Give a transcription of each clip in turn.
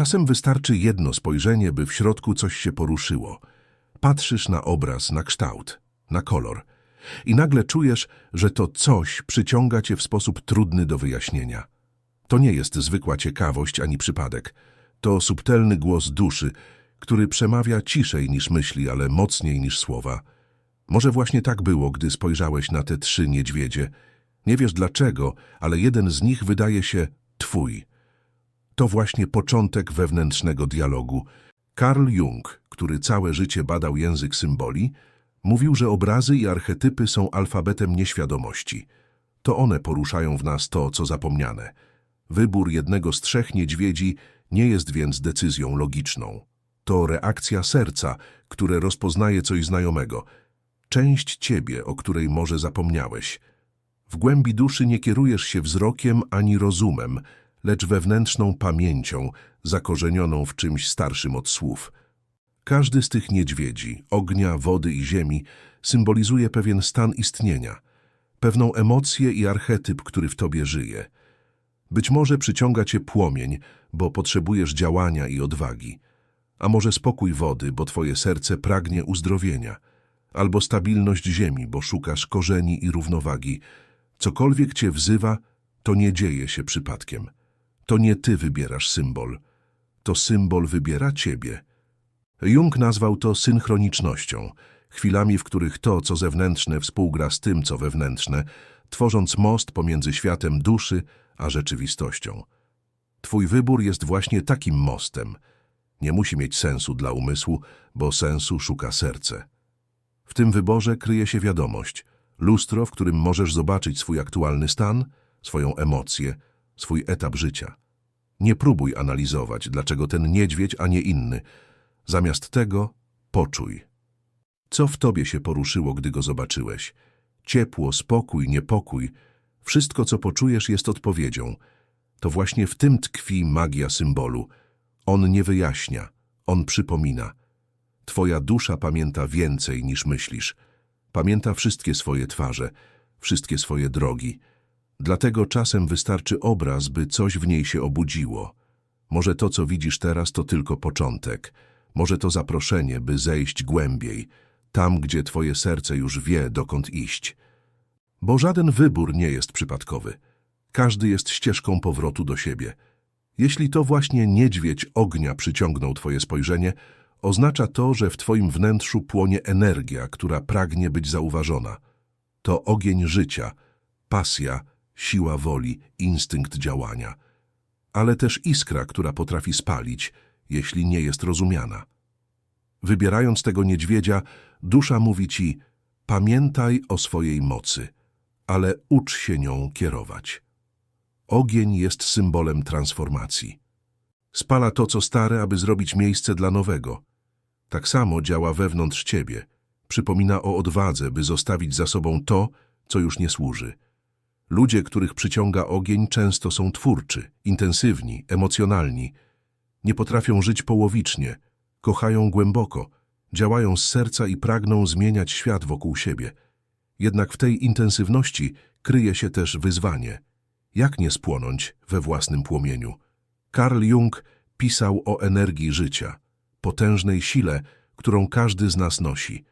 Czasem wystarczy jedno spojrzenie, by w środku coś się poruszyło. Patrzysz na obraz, na kształt, na kolor i nagle czujesz, że to coś przyciąga cię w sposób trudny do wyjaśnienia. To nie jest zwykła ciekawość ani przypadek. To subtelny głos duszy, który przemawia ciszej niż myśli, ale mocniej niż słowa. Może właśnie tak było, gdy spojrzałeś na te trzy niedźwiedzie. Nie wiesz dlaczego, ale jeden z nich wydaje się twój. To właśnie początek wewnętrznego dialogu. Carl Jung, który całe życie badał język symboli, mówił, że obrazy i archetypy są alfabetem nieświadomości. To one poruszają w nas to, co zapomniane. Wybór jednego z trzech niedźwiedzi nie jest więc decyzją logiczną. To reakcja serca, które rozpoznaje coś znajomego. Część ciebie, o której może zapomniałeś. W głębi duszy nie kierujesz się wzrokiem ani rozumem, lecz wewnętrzną pamięcią, zakorzenioną w czymś starszym od słów. Każdy z tych niedźwiedzi, ognia, wody i ziemi, symbolizuje pewien stan istnienia, pewną emocję i archetyp, który w tobie żyje. Być może przyciąga cię płomień, bo potrzebujesz działania i odwagi, a może spokój wody, bo twoje serce pragnie uzdrowienia, albo stabilność ziemi, bo szukasz korzeni i równowagi. Cokolwiek cię wzywa, to nie dzieje się przypadkiem. To nie ty wybierasz symbol, to symbol wybiera ciebie. Jung nazwał to synchronicznością, chwilami, w których to, co zewnętrzne, współgra z tym, co wewnętrzne, tworząc most pomiędzy światem duszy a rzeczywistością. Twój wybór jest właśnie takim mostem. Nie musi mieć sensu dla umysłu, bo sensu szuka serce. W tym wyborze kryje się wiadomość, lustro, w którym możesz zobaczyć swój aktualny stan, swoją emocję, swój etap życia. Nie próbuj analizować, dlaczego ten niedźwiedź, a nie inny. Zamiast tego poczuj. Co w tobie się poruszyło, gdy go zobaczyłeś? Ciepło, spokój, niepokój. Wszystko, co poczujesz, jest odpowiedzią. To właśnie w tym tkwi magia symbolu. On nie wyjaśnia, on przypomina. Twoja dusza pamięta więcej niż myślisz. Pamięta wszystkie swoje twarze, wszystkie swoje drogi. Dlatego czasem wystarczy obraz, by coś w niej się obudziło. Może to, co widzisz teraz, to tylko początek. Może to zaproszenie, by zejść głębiej, tam, gdzie twoje serce już wie, dokąd iść. Bo żaden wybór nie jest przypadkowy. Każdy jest ścieżką powrotu do siebie. Jeśli to właśnie niedźwiedź ognia przyciągnął twoje spojrzenie, oznacza to, że w twoim wnętrzu płonie energia, która pragnie być zauważona. To ogień życia, pasja, siła woli, instynkt działania, ale też iskra, która potrafi spalić, jeśli nie jest rozumiana. Wybierając tego niedźwiedzia, dusza mówi ci, pamiętaj o swojej mocy, ale ucz się nią kierować. Ogień jest symbolem transformacji. Spala to, co stare, aby zrobić miejsce dla nowego. Tak samo działa wewnątrz ciebie. Przypomina o odwadze, by zostawić za sobą to, co już nie służy. Ludzie, których przyciąga ogień, często są twórczy, intensywni, emocjonalni. Nie potrafią żyć połowicznie, kochają głęboko, działają z serca i pragną zmieniać świat wokół siebie. Jednak w tej intensywności kryje się też wyzwanie. Jak nie spłonąć we własnym płomieniu? Carl Jung pisał o energii życia, potężnej sile, którą każdy z nas nosi.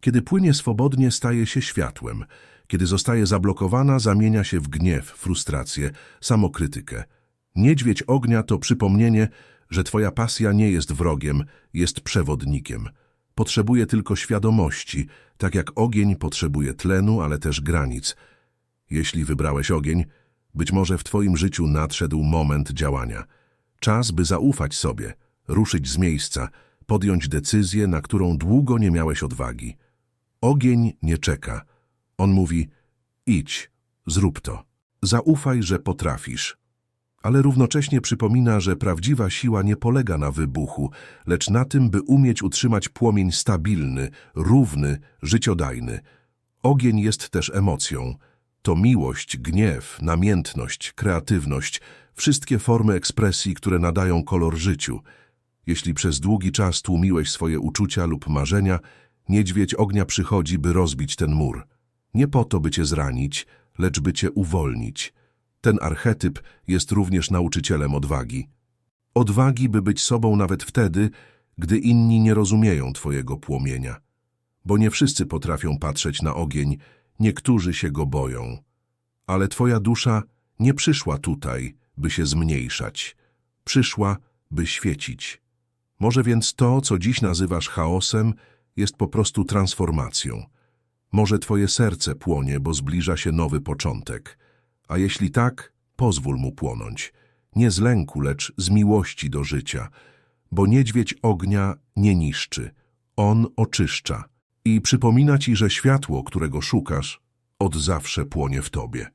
Kiedy płynie swobodnie, staje się światłem. Kiedy zostaje zablokowana, zamienia się w gniew, frustrację, samokrytykę. Niedźwiedź ognia to przypomnienie, że twoja pasja nie jest wrogiem, jest przewodnikiem. Potrzebuje tylko świadomości, tak jak ogień potrzebuje tlenu, ale też granic. Jeśli wybrałeś ogień, być może w twoim życiu nadszedł moment działania. Czas, by zaufać sobie, ruszyć z miejsca, podjąć decyzję, na którą długo nie miałeś odwagi. Ogień nie czeka. On mówi, idź, zrób to. Zaufaj, że potrafisz. Ale równocześnie przypomina, że prawdziwa siła nie polega na wybuchu, lecz na tym, by umieć utrzymać płomień stabilny, równy, życiodajny. Ogień jest też emocją. To miłość, gniew, namiętność, kreatywność, wszystkie formy ekspresji, które nadają kolor życiu. Jeśli przez długi czas tłumiłeś swoje uczucia lub marzenia, niedźwiedź ognia przychodzi, by rozbić ten mur. Nie po to, by cię zranić, lecz by cię uwolnić. Ten archetyp jest również nauczycielem odwagi. Odwagi, by być sobą nawet wtedy, gdy inni nie rozumieją twojego płomienia. Bo nie wszyscy potrafią patrzeć na ogień, niektórzy się go boją. Ale twoja dusza nie przyszła tutaj, by się zmniejszać. Przyszła, by świecić. Może więc to, co dziś nazywasz chaosem, jest po prostu transformacją. Może twoje serce płonie, bo zbliża się nowy początek. A jeśli tak, pozwól mu płonąć. Nie z lęku, lecz z miłości do życia. Bo niedźwiedź ognia nie niszczy. On oczyszcza. I przypomina ci, że światło, którego szukasz, od zawsze płonie w tobie.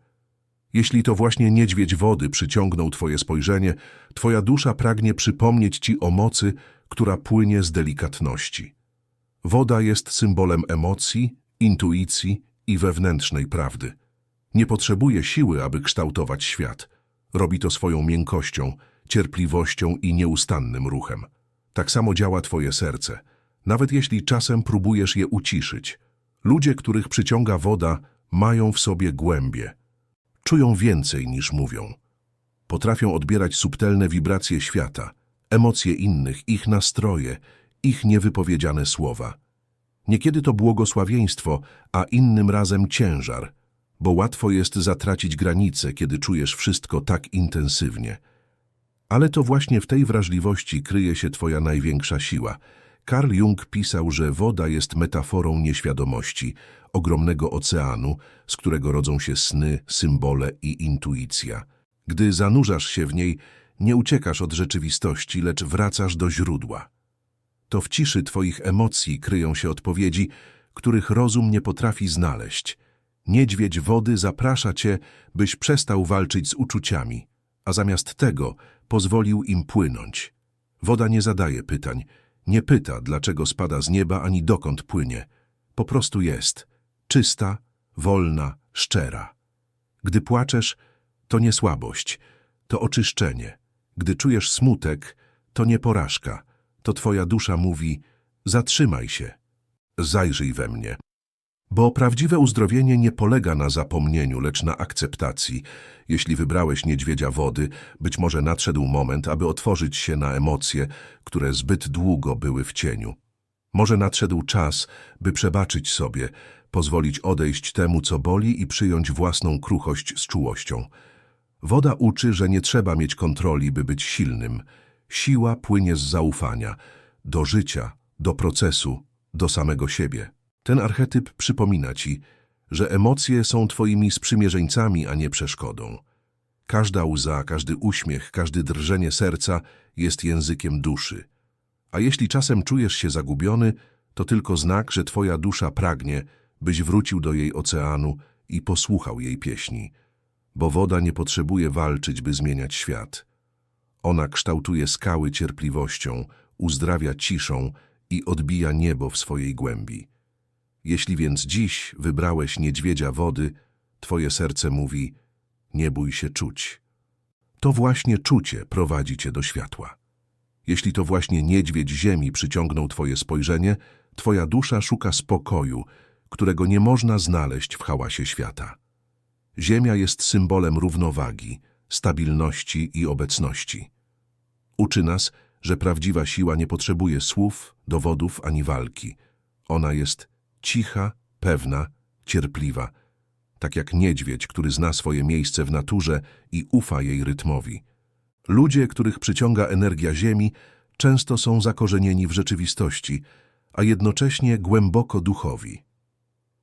Jeśli to właśnie niedźwiedź wody przyciągnął twoje spojrzenie, twoja dusza pragnie przypomnieć ci o mocy, która płynie z delikatności. Woda jest symbolem emocji, intuicji i wewnętrznej prawdy. Nie potrzebuje siły, aby kształtować świat. Robi to swoją miękkością, cierpliwością i nieustannym ruchem. Tak samo działa twoje serce, nawet jeśli czasem próbujesz je uciszyć. Ludzie, których przyciąga woda, mają w sobie głębie. Czują więcej niż mówią. Potrafią odbierać subtelne wibracje świata, emocje innych, ich nastroje, ich niewypowiedziane słowa. Niekiedy to błogosławieństwo, a innym razem ciężar, bo łatwo jest zatracić granice, kiedy czujesz wszystko tak intensywnie. Ale to właśnie w tej wrażliwości kryje się twoja największa siła. Carl Jung pisał, że woda jest metaforą nieświadomości, ogromnego oceanu, z którego rodzą się sny, symbole i intuicja. Gdy zanurzasz się w niej, nie uciekasz od rzeczywistości, lecz wracasz do źródła. To w ciszy twoich emocji kryją się odpowiedzi, których rozum nie potrafi znaleźć. Niedźwiedź wody zaprasza cię, byś przestał walczyć z uczuciami, a zamiast tego pozwolił im płynąć. Woda nie zadaje pytań, nie pyta, dlaczego spada z nieba ani dokąd płynie. Po prostu jest, czysta, wolna, szczera. Gdy płaczesz, to nie słabość, to oczyszczenie. Gdy czujesz smutek, to nie porażka, to twoja dusza mówi zatrzymaj się, zajrzyj we mnie. Bo prawdziwe uzdrowienie nie polega na zapomnieniu, lecz na akceptacji. Jeśli wybrałeś niedźwiedzia wody, być może nadszedł moment, aby otworzyć się na emocje, które zbyt długo były w cieniu. Może nadszedł czas, by przebaczyć sobie, pozwolić odejść temu, co boli i przyjąć własną kruchość z czułością. Woda uczy, że nie trzeba mieć kontroli, by być silnym. Siła płynie z zaufania, do życia, do procesu, do samego siebie. Ten archetyp przypomina ci, że emocje są twoimi sprzymierzeńcami, a nie przeszkodą. Każda łza, każdy uśmiech, każdy drżenie serca jest językiem duszy. A jeśli czasem czujesz się zagubiony, to tylko znak, że twoja dusza pragnie, byś wrócił do jej oceanu i posłuchał jej pieśni. Bo woda nie potrzebuje walczyć, by zmieniać świat. Ona kształtuje skały cierpliwością, uzdrawia ciszą i odbija niebo w swojej głębi. Jeśli więc dziś wybrałeś niedźwiedzia wody, twoje serce mówi, nie bój się czuć. To właśnie czucie prowadzi cię do światła. Jeśli to właśnie niedźwiedź ziemi przyciągnął twoje spojrzenie, twoja dusza szuka spokoju, którego nie można znaleźć w hałasie świata. Ziemia jest symbolem równowagi, stabilności i obecności. Uczy nas, że prawdziwa siła nie potrzebuje słów, dowodów ani walki. Ona jest cicha, pewna, cierpliwa, tak jak niedźwiedź, który zna swoje miejsce w naturze i ufa jej rytmowi. Ludzie, których przyciąga energia Ziemi, często są zakorzenieni w rzeczywistości, a jednocześnie głęboko duchowi.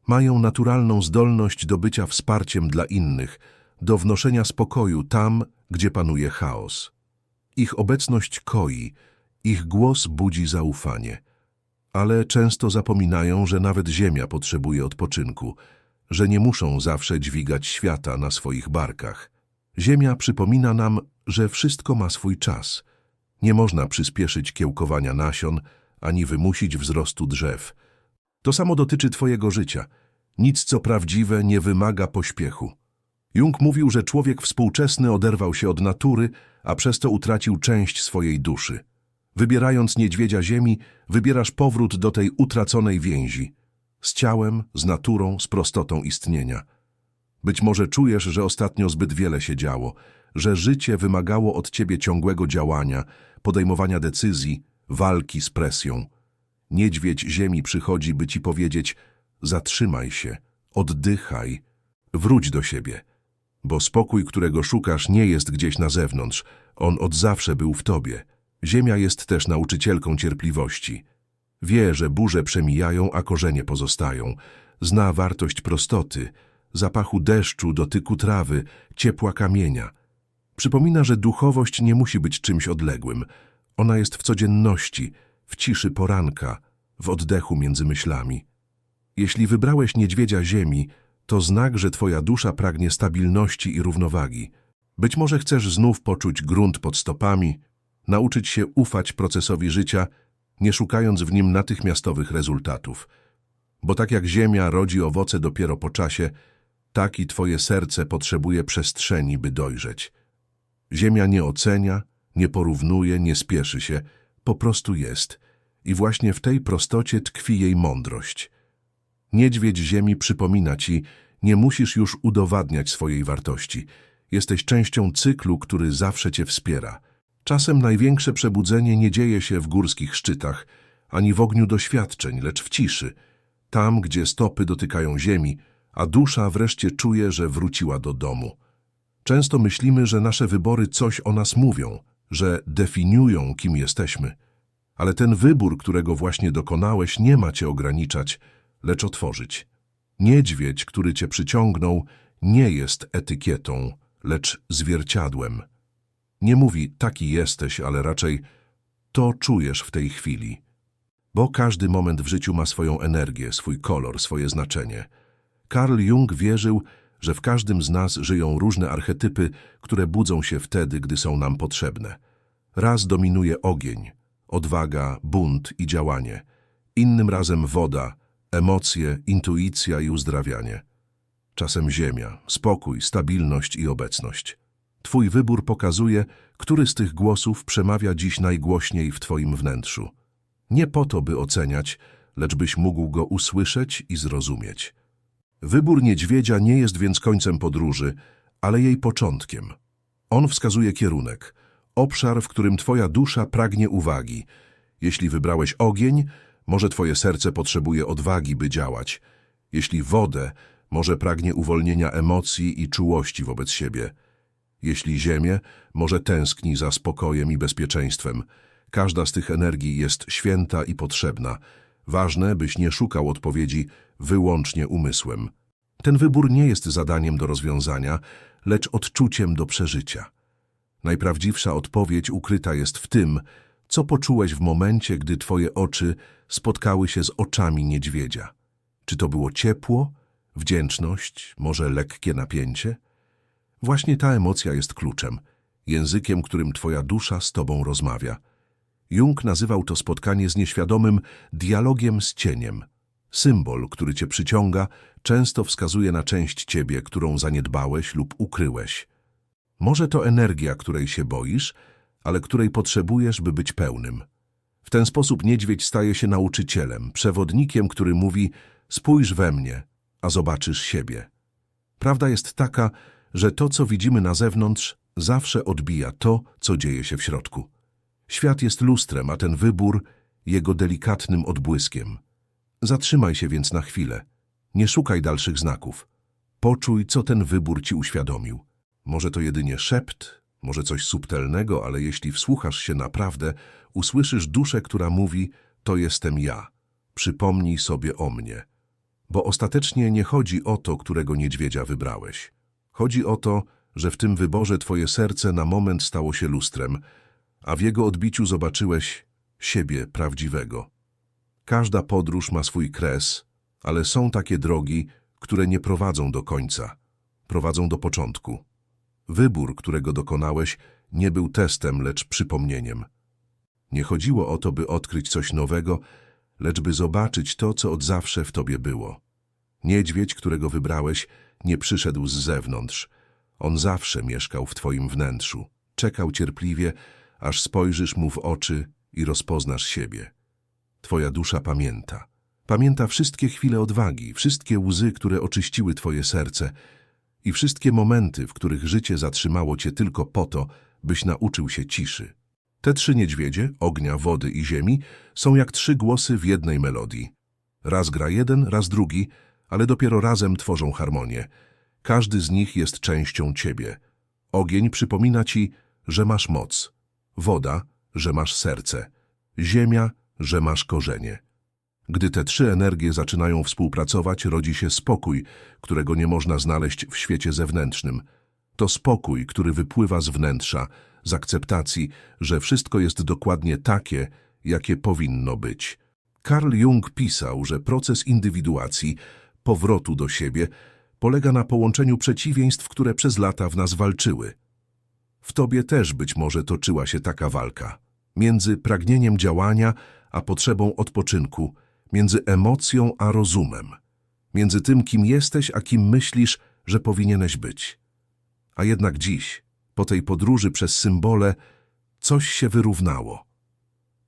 Mają naturalną zdolność do bycia wsparciem dla innych, do wnoszenia spokoju tam, gdzie panuje chaos. Ich obecność koi, ich głos budzi zaufanie. Ale często zapominają, że nawet ziemia potrzebuje odpoczynku, że nie muszą zawsze dźwigać świata na swoich barkach. Ziemia przypomina nam, że wszystko ma swój czas. Nie można przyspieszyć kiełkowania nasion, ani wymusić wzrostu drzew. To samo dotyczy Twojego życia. Nic, co prawdziwe, nie wymaga pośpiechu. Jung mówił, że człowiek współczesny oderwał się od natury, a przez to utracił część swojej duszy. Wybierając niedźwiedzia ziemi, wybierasz powrót do tej utraconej więzi. Z ciałem, z naturą, z prostotą istnienia. Być może czujesz, że ostatnio zbyt wiele się działo, że życie wymagało od ciebie ciągłego działania, podejmowania decyzji, walki z presją. Niedźwiedź ziemi przychodzi, by ci powiedzieć: zatrzymaj się, oddychaj, wróć do siebie. Bo spokój, którego szukasz, nie jest gdzieś na zewnątrz, on od zawsze był w tobie. Ziemia jest też nauczycielką cierpliwości. Wie, że burze przemijają, a korzenie pozostają. Zna wartość prostoty, zapachu deszczu, dotyku trawy, ciepła kamienia. Przypomina, że duchowość nie musi być czymś odległym. Ona jest w codzienności, w ciszy poranka, w oddechu między myślami. Jeśli wybrałeś niedźwiedzia ziemi, to znak, że twoja dusza pragnie stabilności i równowagi. Być może chcesz znów poczuć grunt pod stopami, nauczyć się ufać procesowi życia, nie szukając w nim natychmiastowych rezultatów. Bo tak jak ziemia rodzi owoce dopiero po czasie, tak i twoje serce potrzebuje przestrzeni, by dojrzeć. Ziemia nie ocenia, nie porównuje, nie spieszy się, po prostu jest. I właśnie w tej prostocie tkwi jej mądrość. Niedźwiedź ziemi przypomina ci, nie musisz już udowadniać swojej wartości. Jesteś częścią cyklu, który zawsze cię wspiera. Czasem największe przebudzenie nie dzieje się w górskich szczytach, ani w ogniu doświadczeń, lecz w ciszy. Tam, gdzie stopy dotykają ziemi, a dusza wreszcie czuje, że wróciła do domu. Często myślimy, że nasze wybory coś o nas mówią, że definiują, kim jesteśmy. Ale ten wybór, którego właśnie dokonałeś, nie ma cię ograniczać, lecz otworzyć. Niedźwiedź, który cię przyciągnął, nie jest etykietą, lecz zwierciadłem. Nie mówi taki jesteś, ale raczej to czujesz w tej chwili. Bo każdy moment w życiu ma swoją energię, swój kolor, swoje znaczenie. Carl Jung wierzył, że w każdym z nas żyją różne archetypy, które budzą się wtedy, gdy są nam potrzebne. Raz dominuje ogień, odwaga, bunt i działanie. Innym razem woda, emocje, intuicja i uzdrawianie. Czasem ziemia, spokój, stabilność i obecność. Twój wybór pokazuje, który z tych głosów przemawia dziś najgłośniej w Twoim wnętrzu. Nie po to, by oceniać, lecz byś mógł go usłyszeć i zrozumieć. Wybór niedźwiedzia nie jest więc końcem podróży, ale jej początkiem. On wskazuje kierunek, obszar, w którym Twoja dusza pragnie uwagi. Jeśli wybrałeś ogień, może Twoje serce potrzebuje odwagi, by działać. Jeśli wodę, może pragnie uwolnienia emocji i czułości wobec siebie. Jeśli ziemię, może tęskni za spokojem i bezpieczeństwem. Każda z tych energii jest święta i potrzebna. Ważne, byś nie szukał odpowiedzi wyłącznie umysłem. Ten wybór nie jest zadaniem do rozwiązania, lecz odczuciem do przeżycia. Najprawdziwsza odpowiedź ukryta jest w tym, co poczułeś w momencie, gdy twoje oczy spotkały się z oczami niedźwiedzia. Czy to było ciepło, wdzięczność, może lekkie napięcie? Właśnie ta emocja jest kluczem, językiem, którym twoja dusza z tobą rozmawia. Jung nazywał to spotkanie z nieświadomym dialogiem z cieniem. Symbol, który cię przyciąga, często wskazuje na część ciebie, którą zaniedbałeś lub ukryłeś. Może to energia, której się boisz, ale której potrzebujesz, by być pełnym. W ten sposób niedźwiedź staje się nauczycielem, przewodnikiem, który mówi spójrz we mnie, a zobaczysz siebie. Prawda jest taka, że to, co widzimy na zewnątrz, zawsze odbija to, co dzieje się w środku. Świat jest lustrem, a ten wybór jego delikatnym odbłyskiem. Zatrzymaj się więc na chwilę. Nie szukaj dalszych znaków. Poczuj, co ten wybór ci uświadomił. Może to jedynie szept, może coś subtelnego, ale jeśli wsłuchasz się naprawdę, usłyszysz duszę, która mówi, to jestem ja. Przypomnij sobie o mnie. Bo ostatecznie nie chodzi o to, którego niedźwiedzia wybrałeś. Chodzi o to, że w tym wyborze twoje serce na moment stało się lustrem, a w jego odbiciu zobaczyłeś siebie prawdziwego. Każda podróż ma swój kres, ale są takie drogi, które nie prowadzą do końca, prowadzą do początku. Wybór, którego dokonałeś, nie był testem, lecz przypomnieniem. Nie chodziło o to, by odkryć coś nowego, lecz by zobaczyć to, co od zawsze w tobie było. Niedźwiedź, którego wybrałeś, nie przyszedł z zewnątrz. On zawsze mieszkał w twoim wnętrzu. Czekał cierpliwie, aż spojrzysz mu w oczy i rozpoznasz siebie. Twoja dusza pamięta. Pamięta wszystkie chwile odwagi, wszystkie łzy, które oczyściły twoje serce. I wszystkie momenty, w których życie zatrzymało cię tylko po to, byś nauczył się ciszy. Te trzy niedźwiedzie, ognia, wody i ziemi, są jak trzy głosy w jednej melodii. Raz gra jeden, raz drugi, ale dopiero razem tworzą harmonię. Każdy z nich jest częścią ciebie. Ogień przypomina ci, że masz moc. Woda, że masz serce. Ziemia, że masz korzenie. Gdy te trzy energie zaczynają współpracować, rodzi się spokój, którego nie można znaleźć w świecie zewnętrznym. To spokój, który wypływa z wnętrza, z akceptacji, że wszystko jest dokładnie takie, jakie powinno być. Carl Jung pisał, że proces indywiduacji, powrotu do siebie, polega na połączeniu przeciwieństw, które przez lata w nas walczyły. W tobie też być może toczyła się taka walka. Między pragnieniem działania a potrzebą odpoczynku, między emocją a rozumem, między tym, kim jesteś, a kim myślisz, że powinieneś być. A jednak dziś, po tej podróży przez symbole, coś się wyrównało.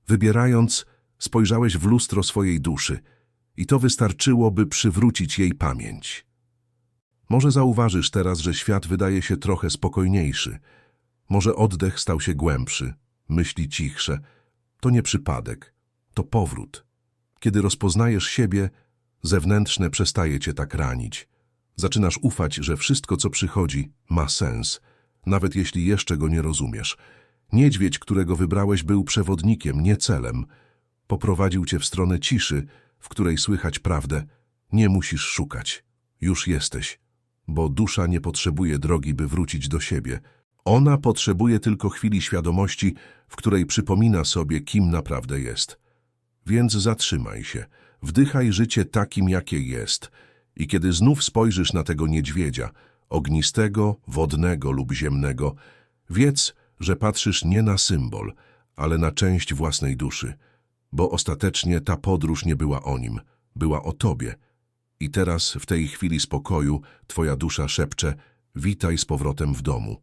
Wybierając, spojrzałeś w lustro swojej duszy i to wystarczyło, by przywrócić jej pamięć. Może zauważysz teraz, że świat wydaje się trochę spokojniejszy. Może oddech stał się głębszy, myśli cichsze. To nie przypadek, to powrót. Kiedy rozpoznajesz siebie, zewnętrzne przestaje cię tak ranić. Zaczynasz ufać, że wszystko, co przychodzi, ma sens, nawet jeśli jeszcze go nie rozumiesz. Niedźwiedź, którego wybrałeś, był przewodnikiem, nie celem. Poprowadził cię w stronę ciszy, w której słychać prawdę. Nie musisz szukać. Już jesteś. Bo dusza nie potrzebuje drogi, by wrócić do siebie. Ona potrzebuje tylko chwili świadomości, w której przypomina sobie, kim naprawdę jest. Więc zatrzymaj się, wdychaj życie takim, jakie jest. I kiedy znów spojrzysz na tego niedźwiedzia, ognistego, wodnego lub ziemnego, wiedz, że patrzysz nie na symbol, ale na część własnej duszy, bo ostatecznie ta podróż nie była o nim, była o tobie. I teraz, w tej chwili spokoju, twoja dusza szepcze, witaj z powrotem w domu.